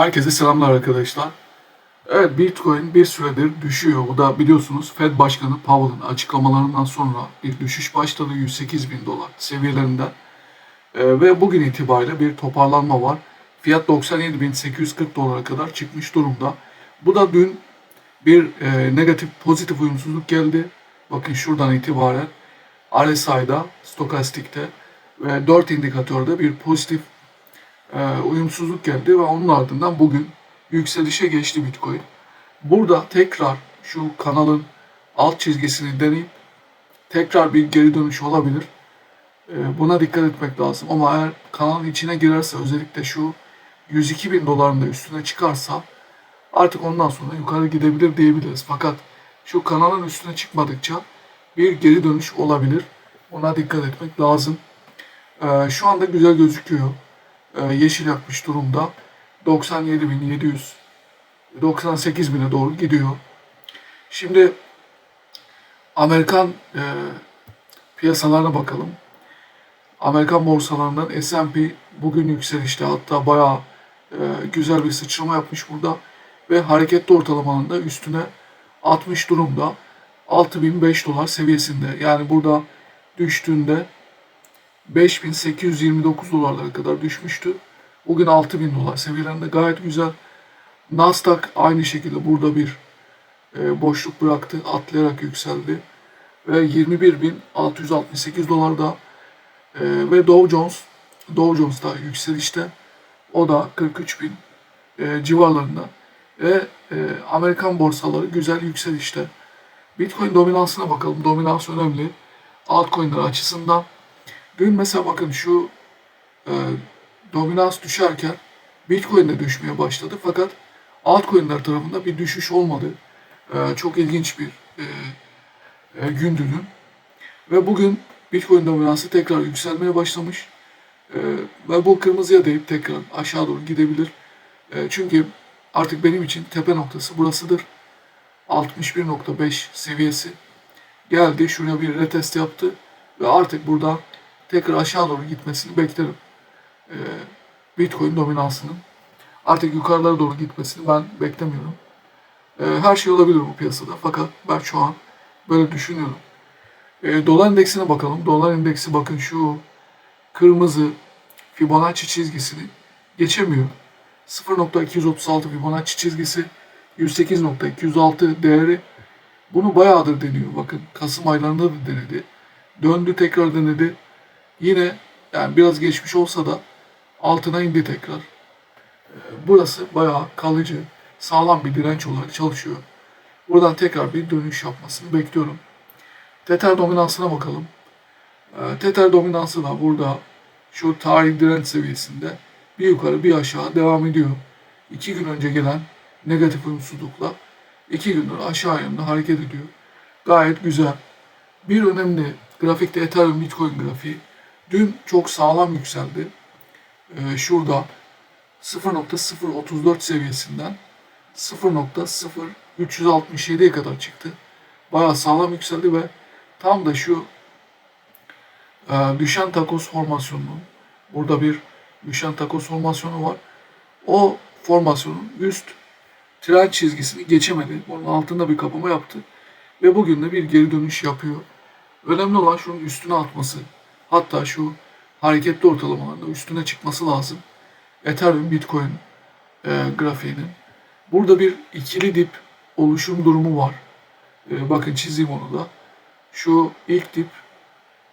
Herkese selamlar arkadaşlar. Evet Bitcoin bir süredir düşüyor. Bu da biliyorsunuz Fed Başkanı Powell'ın açıklamalarından sonra bir düşüş başladı 108 bin dolar seviyelerinden. Ee, ve bugün itibariyle bir toparlanma var. Fiyat 97.840 dolara kadar çıkmış durumda. Bu da dün bir e, negatif pozitif uyumsuzluk geldi. Bakın şuradan itibaren RSI'da, stokastikte ve 4 indikatörde bir pozitif uyumsuzluk geldi ve onun ardından bugün yükselişe geçti Bitcoin. Burada tekrar şu kanalın alt çizgisini deneyip tekrar bir geri dönüş olabilir. E, buna dikkat etmek lazım. Ama eğer kanalın içine girerse özellikle şu 102 bin doların da üstüne çıkarsa artık ondan sonra yukarı gidebilir diyebiliriz. Fakat şu kanalın üstüne çıkmadıkça bir geri dönüş olabilir. Ona dikkat etmek lazım. E, şu anda güzel gözüküyor yeşil yakmış durumda. 97.700 98.000'e doğru gidiyor. Şimdi Amerikan e, piyasalarına bakalım. Amerikan borsalarından S&P bugün yükselişte hatta bayağı e, güzel bir sıçrama yapmış burada ve hareketli ortalamanın da üstüne 60 durumda 6005 dolar seviyesinde. Yani burada düştüğünde 5829 dolarlara kadar düşmüştü. Bugün 6000 dolar seviyelerinde gayet güzel. Nasdaq aynı şekilde burada bir e, boşluk bıraktı. Atlayarak yükseldi. Ve 21.668 dolarda e, ve Dow Jones Dow Jones da yükselişte. O da 43.000 e, civarlarında. Ve e, Amerikan borsaları güzel yükselişte. Bitcoin dominansına bakalım. Dominans önemli. Altcoin'ler açısından. Dün mesela bakın şu e, dominans düşerken Bitcoin düşmeye başladı. Fakat altcoin'ler tarafında bir düşüş olmadı. E, çok ilginç bir e, e, gündü dün. Ve bugün Bitcoin dominansı tekrar yükselmeye başlamış. E, ve bu kırmızıya değip tekrar aşağı doğru gidebilir. E, çünkü artık benim için tepe noktası burasıdır. 61.5 seviyesi geldi. Şuraya bir retest yaptı. Ve artık buradan tekrar aşağı doğru gitmesini beklerim. Ee, Bitcoin dominansının artık yukarılara doğru gitmesini ben beklemiyorum. Ee, her şey olabilir bu piyasada fakat ben şu an böyle düşünüyorum. Ee, dolar endeksine bakalım. Dolar endeksi bakın şu kırmızı Fibonacci çizgisini geçemiyor. 0.236 Fibonacci çizgisi 108.206 değeri bunu bayağıdır deniyor. Bakın Kasım aylarında da denedi. Döndü tekrar denedi. Yine yani biraz geçmiş olsa da altına indi tekrar. Ee, Burası bayağı kalıcı, sağlam bir direnç olarak çalışıyor. Buradan tekrar bir dönüş yapmasını bekliyorum. Tether dominansına bakalım. Ee, Tether dominansı da burada şu tarih direnç seviyesinde bir yukarı bir aşağı devam ediyor. İki gün önce gelen negatif uyumsuzlukla iki gündür aşağı yönde hareket ediyor. Gayet güzel. Bir önemli grafikte Ethereum Bitcoin grafiği dün çok sağlam yükseldi. Ee, şurada 0.034 seviyesinden 0.0367'ye kadar çıktı. Bayağı sağlam yükseldi ve tam da şu e, düşen takos formasyonunun burada bir düşen takos formasyonu var. O formasyonun üst tren çizgisini geçemedi. Onun altında bir kapama yaptı. Ve bugün de bir geri dönüş yapıyor. Önemli olan şunun üstüne atması. Hatta şu hareketli ortalamalarında üstüne çıkması lazım. Ethereum Bitcoin e, grafiğinin. Burada bir ikili dip oluşum durumu var. E, bakın çizeyim onu da. Şu ilk dip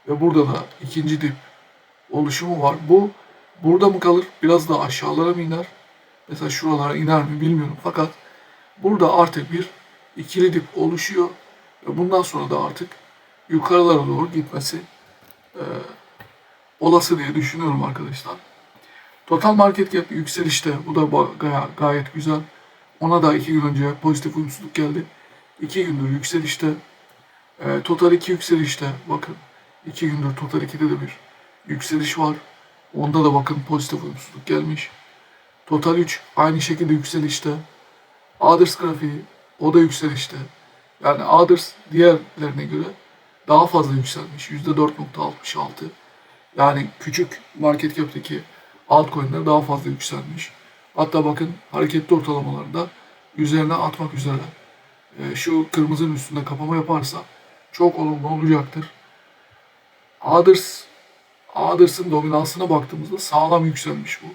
ve burada da ikinci dip oluşumu var. Bu burada mı kalır? Biraz da aşağılara mı iner? Mesela şuralara iner mi bilmiyorum. Fakat burada artık bir ikili dip oluşuyor. Ve bundan sonra da artık yukarılara doğru gitmesi e, olası diye düşünüyorum arkadaşlar. Total market cap yükselişte. Bu da gaya- gayet güzel. Ona da iki gün önce pozitif uyumsuzluk geldi. İki gündür yükselişte. E, Total 2 yükselişte. Bakın iki gündür Total 2'de de bir yükseliş var. Onda da bakın pozitif uyumsuzluk gelmiş. Total 3 aynı şekilde yükselişte. Others grafiği o da yükselişte. Yani Others diğerlerine göre daha fazla yükselmiş. %4.66. Yani küçük market cap'teki altcoin'ler daha fazla yükselmiş. Hatta bakın hareketli ortalamalarda üzerine atmak üzere. E, şu kırmızının üstünde kapama yaparsa çok olumlu olacaktır. Others, Others'ın dominansına baktığımızda sağlam yükselmiş bu.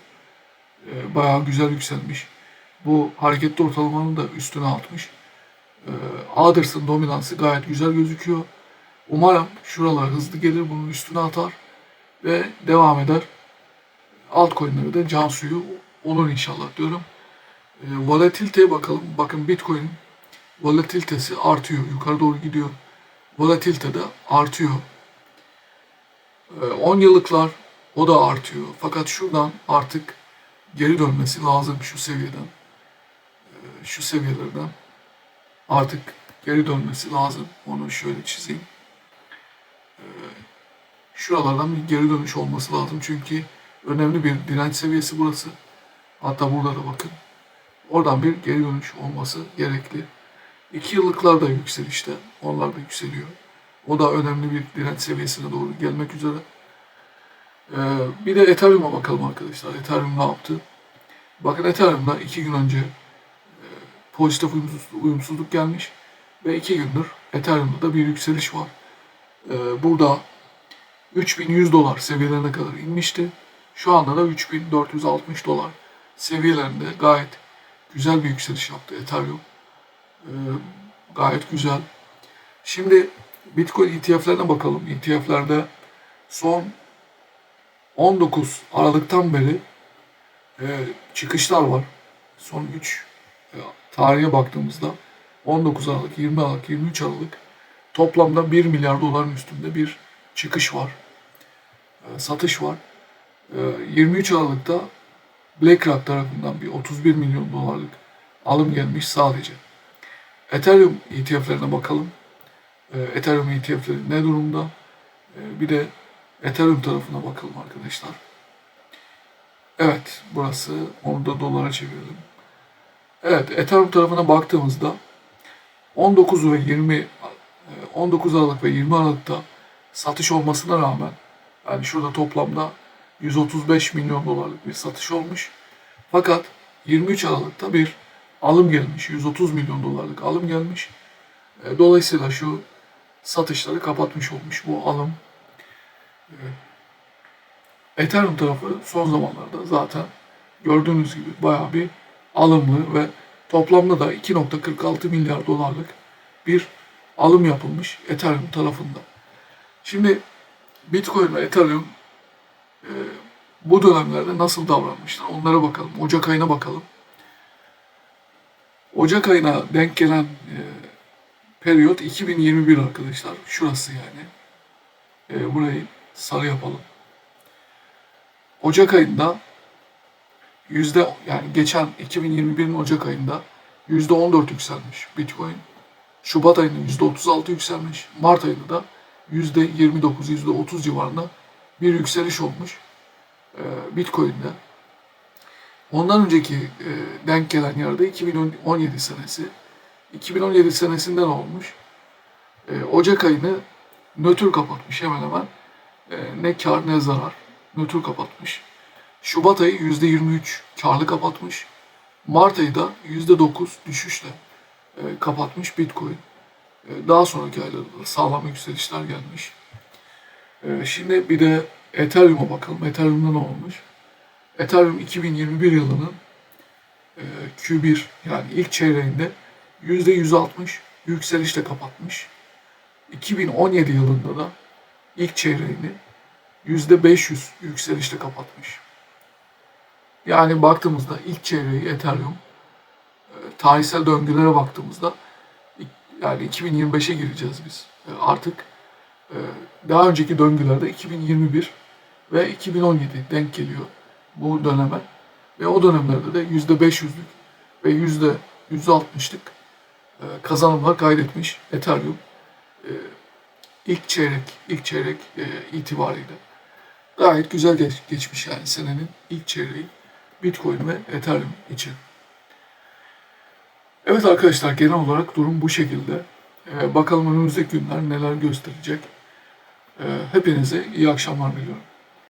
E, bayağı güzel yükselmiş. Bu hareketli ortalamanın da üstüne atmış. E, Others'ın dominansı gayet güzel gözüküyor. Umarım şuralar hızlı gelir, bunun üstüne atar ve devam eder. Altcoin'lere de can suyu olur inşallah diyorum. E, volatiliteye bakalım. Bakın Bitcoin volatilitesi artıyor. Yukarı doğru gidiyor. Volatilite de artıyor. E, 10 yıllıklar o da artıyor. Fakat şuradan artık geri dönmesi lazım şu seviyeden. E, şu seviyelerden artık geri dönmesi lazım. Onu şöyle çizeyim. Şuralardan bir geri dönüş olması lazım. Çünkü önemli bir direnç seviyesi burası. Hatta burada da bakın. Oradan bir geri dönüş olması gerekli. İki yıllıklar da yükselişte. Onlar da yükseliyor. O da önemli bir direnç seviyesine doğru gelmek üzere. Ee, bir de Ethereum'a bakalım arkadaşlar. Ethereum ne yaptı? Bakın Ethereum'da iki gün önce e, pozitif uyumsuzluk gelmiş. Ve iki gündür Ethereum'da da bir yükseliş var. Ee, burada 3100 dolar seviyelerine kadar inmişti. Şu anda da 3460 dolar seviyelerinde gayet güzel bir yükseliş yaptı Ethereum. Ee, gayet güzel. Şimdi Bitcoin ETF'lerine bakalım. ETF'lerde son 19 Aralık'tan beri e, çıkışlar var. Son 3 e, tarihe baktığımızda 19 Aralık, 20 Aralık, 23 Aralık toplamda 1 milyar doların üstünde bir çıkış var. E, satış var. E, 23 Aralık'ta BlackRock tarafından bir 31 milyon dolarlık alım gelmiş sadece. Ethereum ETF'lerine bakalım. E, Ethereum ETF'leri ne durumda? E, bir de Ethereum tarafına bakalım arkadaşlar. Evet, burası. Onu da dolara çevirelim. Evet, Ethereum tarafına baktığımızda 19 ve 20 e, 19 Aralık ve 20 Aralık'ta satış olmasına rağmen yani şurada toplamda 135 milyon dolarlık bir satış olmuş. Fakat 23 Aralık'ta bir alım gelmiş. 130 milyon dolarlık alım gelmiş. E, Dolayısıyla şu satışları kapatmış olmuş bu alım. E, Ethereum tarafı son zamanlarda zaten gördüğünüz gibi bayağı bir alımlı ve toplamda da 2.46 milyar dolarlık bir alım yapılmış Ethereum tarafında. Şimdi Bitcoin ve Ethereum e, bu dönemlerde nasıl davranmışlar onlara bakalım. Ocak ayına bakalım. Ocak ayına denk gelen e, periyot 2021 arkadaşlar. Şurası yani. E, burayı sarı yapalım. Ocak ayında yüzde yani geçen 2021'in Ocak ayında yüzde 14 yükselmiş Bitcoin. Şubat ayında yüzde 36 yükselmiş. Mart ayında da yüzde 29, yüzde 30 civarında bir yükseliş olmuş e, Bitcoin'de. Ondan önceki e, denk gelen yerde 2017 senesi. 2017 senesinde ne olmuş? E, Ocak ayını nötr kapatmış hemen hemen. E, ne kar ne zarar. Nötr kapatmış. Şubat ayı %23 karlı kapatmış. Mart ayı da %9 düşüşle e, kapatmış Bitcoin. Daha sonraki aylarda da sağlam yükselişler gelmiş. E, şimdi bir de Ethereum'a bakalım. Ethereum'da ne olmuş? Ethereum 2021 yılının e, Q1 yani ilk çeyreğinde %160 yükselişle kapatmış. 2017 yılında da ilk çeyreğini %500 yükselişle kapatmış. Yani baktığımızda ilk çeyreği Ethereum e, tarihsel döngülere baktığımızda yani 2025'e gireceğiz biz. E, artık e, daha önceki döngülerde 2021 ve 2017 denk geliyor bu döneme. Ve o dönemlerde de %500'lük ve %160'lık kazanımlar kaydetmiş Ethereum ilk çeyrek, ilk çeyrek itibariyle. Gayet güzel geç, geçmiş yani senenin ilk çeyreği Bitcoin ve Ethereum için. Evet arkadaşlar genel olarak durum bu şekilde. Ee, bakalım önümüzdeki günler neler gösterecek. Ee, hepinize iyi akşamlar diliyorum.